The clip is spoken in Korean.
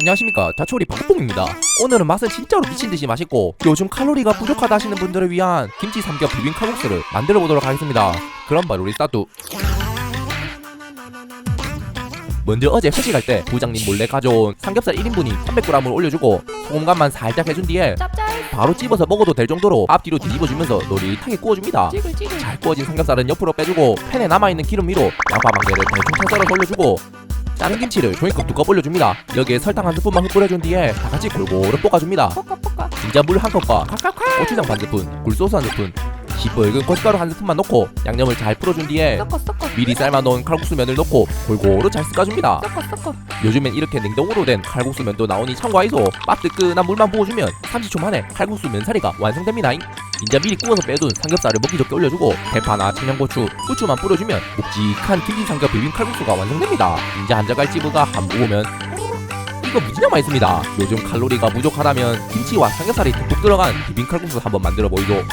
안녕하십니까. 다초리 박봉입니다. 오늘은 맛은 진짜로 미친듯이 맛있고 요즘 칼로리가 부족하다 하시는 분들을 위한 김치 삼겹 비빔 칼국수를 만들어 보도록 하겠습니다. 그럼 바로 우리 스타트. 먼저 어제 회식할 때 부장님 몰래 가져온 삼겹살 1인분이 300g을 올려주고 소금간만 살짝 해준 뒤에 바로 찝어서 먹어도 될 정도로 앞뒤로 뒤집어주면서 노릿하게 구워줍니다. 잘 구워진 삼겹살은 옆으로 빼주고 팬에 남아있는 기름 위로 양파 망개를 대충 썰어서 올려주고 자른 김치를 종이컵 두컵 올려줍니다. 여기에 설탕 한 스푼만 흩뿌려준 뒤에 다 같이 골고루 볶아줍니다. 진짜물 한 컵과 고추장 반 스푼 굴소스 한 스푼 시뻘건 고춧가루 한 스푼만 넣고 양념을 잘 풀어준 뒤에 섞어 섞어. 미리 삶아놓은 칼국수 면을 넣고 골고루 잘 섞어줍니다. 섞어 섞어. 요즘엔 이렇게 냉동으로 된 칼국수 면도 나오니 참고하이소. 맛뜨끈한 물만 부어주면 30초 만에 칼국수 면사리가 완성됩니다 인자 미리 구워서 빼둔 삼겹살을 먹기 좋게 올려주고 대파나 청양고추, 후추만 뿌려주면 묵직한 김치 삼겹 비빔 칼국수가 완성됩니다. 인자 한 자갈 찌부가 한 모으면 이거 무지나 맛있습니다. 요즘 칼로리가 부족하다면 김치와 삼겹살이 듬뿍 들어간 비빔 칼국수 한번 만들어 보이죠